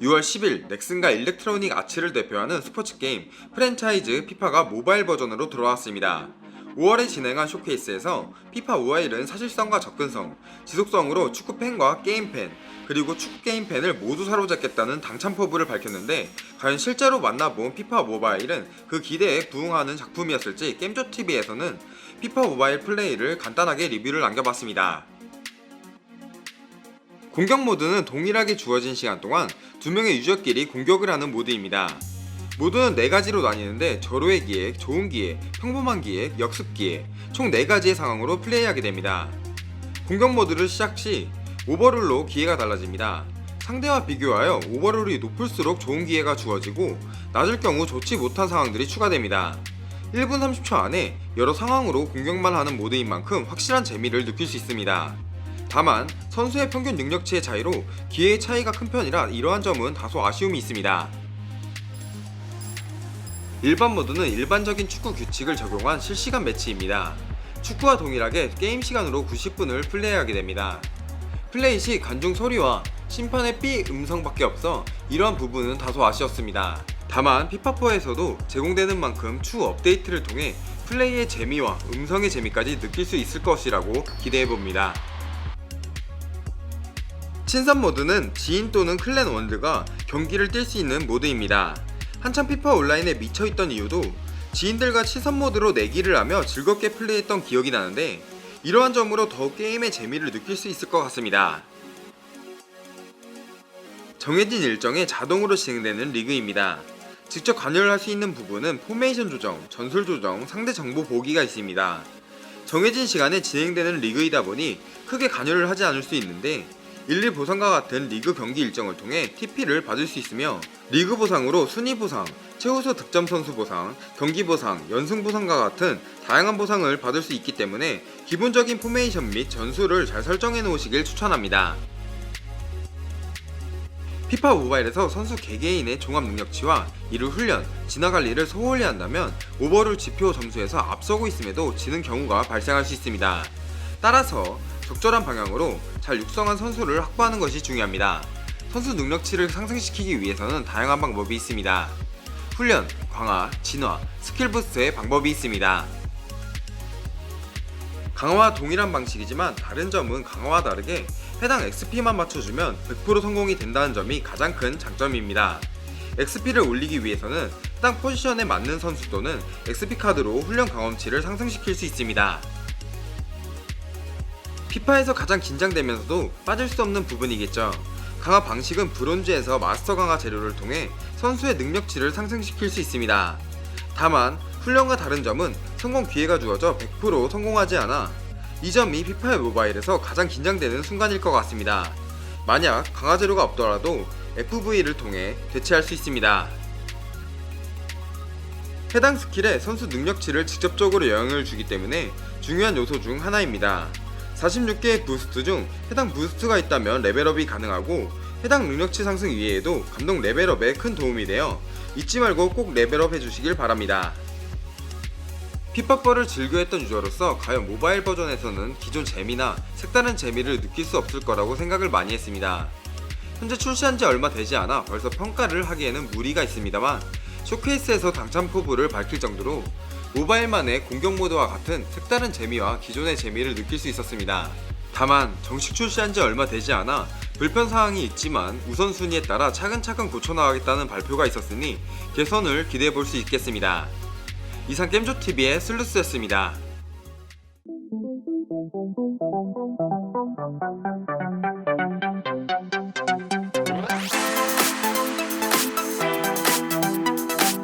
(6월 10일) 넥슨과 일렉트로닉 아츠를 대표하는 스포츠 게임 프랜차이즈 피파가 모바일 버전으로 돌아왔습니다. 5월에 진행한 쇼케이스에서 피파 모바일은 사실성과 접근성, 지속성으로 축구 팬과 게임 팬, 그리고 축구 게임 팬을 모두 사로잡겠다는 당찬 포부를 밝혔는데 과연 실제로 만나본 피파 모바일은 그 기대에 부응하는 작품이었을지 게임조TV에서는 피파 모바일 플레이를 간단하게 리뷰를 남겨봤습니다. 공격 모드는 동일하게 주어진 시간 동안 두 명의 유저끼리 공격을 하는 모드입니다. 모드는 네 가지로 나뉘는데 절호의 기획, 좋은 기획, 평범한 기획, 역습 기획 총네 가지의 상황으로 플레이하게 됩니다. 공격 모드를 시작 시 오버룰로 기회가 달라집니다. 상대와 비교하여 오버룰이 높을수록 좋은 기회가 주어지고 낮을 경우 좋지 못한 상황들이 추가됩니다. 1분 30초 안에 여러 상황으로 공격만 하는 모드인 만큼 확실한 재미를 느낄 수 있습니다. 다만 선수의 평균 능력치의 차이로 기회의 차이가 큰 편이라 이러한 점은 다소 아쉬움이 있습니다. 일반 모드는 일반적인 축구 규칙을 적용한 실시간 매치입니다. 축구와 동일하게 게임 시간으로 90분을 플레이하게 됩니다. 플레이 시 관중 소리와 심판의 삐 음성밖에 없어 이러한 부분은 다소 아쉬웠습니다. 다만 피파4에서도 제공되는 만큼 추후 업데이트를 통해 플레이의 재미와 음성의 재미까지 느낄 수 있을 것이라고 기대해봅니다. 친선 모드는 지인 또는 클랜 원드가 경기를 뛸 수 있는 모드입니다. 한참 피파 온라인에 미쳐있던 이유도 지인들과 친선 모드로 내기를 하며 즐겁게 플레이했던 기억이 나는데 이러한 점으로 더욱 게임의 재미를 느낄 수 있을 것 같습니다. 정해진 일정에 자동으로 진행되는 리그입니다. 직접 관여를 할 수 있는 부분은 포메이션 조정, 전술 조정, 상대 정보 보기가 있습니다. 정해진 시간에 진행되는 리그이다 보니 크게 관여를 하지 않을 수 있는데 1, 2 보상과 같은 리그 경기 일정을 통해 TP를 받을 수 있으며 리그 보상으로 순위 보상, 최우수 득점 선수 보상, 경기 보상, 연승 보상과 같은 다양한 보상을 받을 수 있기 때문에 기본적인 포메이션 및 전술을 잘 설정해 놓으시길 추천합니다. 피파 모바일에서 선수 개개인의 종합 능력치와 이를 훈련, 진화 관리를 소홀히 한다면 오버룰 지표 점수에서 앞서고 있음에도 지는 경우가 발생할 수 있습니다. 따라서 적절한 방향으로 잘 육성한 선수를 확보하는 것이 중요합니다. 선수 능력치를 상승시키기 위해서는 다양한 방법이 있습니다. 훈련, 강화, 진화, 스킬 부스트의 방법이 있습니다. 강화와 동일한 방식이지만 다른 점은 강화와 다르게 해당 XP만 맞춰주면 100% 성공이 된다는 점이 가장 큰 장점입니다. XP를 올리기 위해서는 해당 포지션에 맞는 선수 또는 XP 카드로 훈련 경험치를 상승시킬 수 있습니다. 피파에서 가장 긴장되면서도 빠질 수 없는 부분이겠죠. 강화 방식은 브론즈에서 마스터 강화 재료를 통해 선수의 능력치를 상승시킬 수 있습니다. 다만 훈련과 다른 점은 성공 기회가 주어져 100% 성공하지 않아 이 점이 피파의 모바일에서 가장 긴장되는 순간일 것 같습니다. 만약 강화 재료가 없더라도 FV를 통해 대체할 수 있습니다. 해당 스킬에 선수 능력치를 직접적으로 영향을 주기 때문에 중요한 요소 중 하나입니다. 46개의 부스트 중 해당 부스트가 있다면 레벨업이 가능하고 해당 능력치 상승 이외에도 감독 레벨업에 큰 도움이 되어 잊지 말고 꼭 레벨업 해주시길 바랍니다. 피파퍼를 즐겨했던 유저로서 과연 모바일 버전에서는 기존 재미나 색다른 재미를 느낄 수 없을 거라고 생각을 많이 했습니다. 현재 출시한 지 얼마 되지 않아 벌써 평가를 하기에는 무리가 있습니다만 쇼케이스에서 당첨 포부를 밝힐 정도로 모바일만의 공격 모드와 같은 색다른 재미와 기존의 재미를 느낄 수 있었습니다. 다만 정식 출시한 지 얼마 되지 않아 불편 사항이 있지만 우선순위에 따라 차근차근 고쳐나가겠다는 발표가 있었으니 개선을 기대해 볼 수 있겠습니다. 이상 겜조TV의 슬루스였습니다.